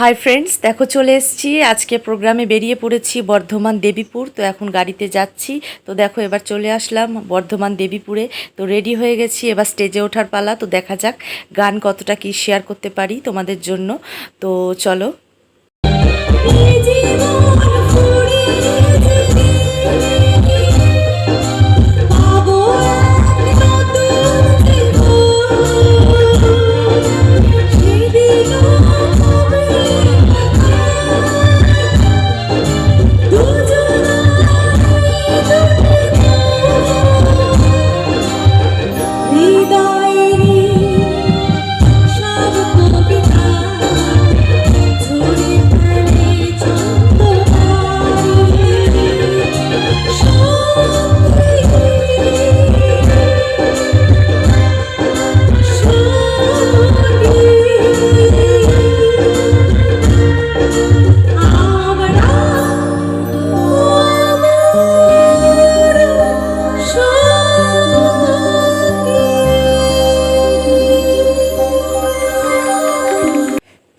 Hi friends দেখো চলে এসেছি। আজকে প্রোগ্রামে বেরিয়ে পড়েছি বর্ধমান দেবীপুর। তো এখন গাড়িতে যাচ্ছি। তো দেখো এবার চলে আসলাম বর্ধমান দেবীপুরে। তো রেডি হয়ে গেছি এবার স্টেজে ওঠার পালা। তো দেখা যাক গান কতটা কি শেয়ার করতে পারি তোমাদের জন্য। তো চলো।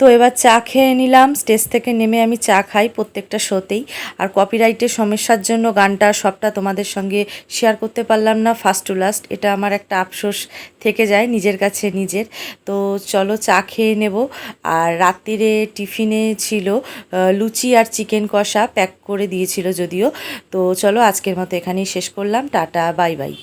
তো এবার চা খেয়ে নিলাম। স্টেজ থেকে নেমে আমি চা খাই প্রত্যেকটা শোতেই। আর কপিরাইটের সমস্যার জন্য গানটা সবটা তোমাদের সঙ্গে শেয়ার করতে পারলাম না। ফার্স্ট টু লাস্ট এটা আমার একটা আফসোস থেকে যায়, নিজের কাছে নিজের। তো চলো চা খেয়ে নেব। আর রাত্রিরে টিফিনে ছিল লুচি আর চিকেন কষা প্যাক করে দিয়েছিল যদিও। তো চলো আজকের মতো এখানেই শেষ করলাম। Tata, bye bye.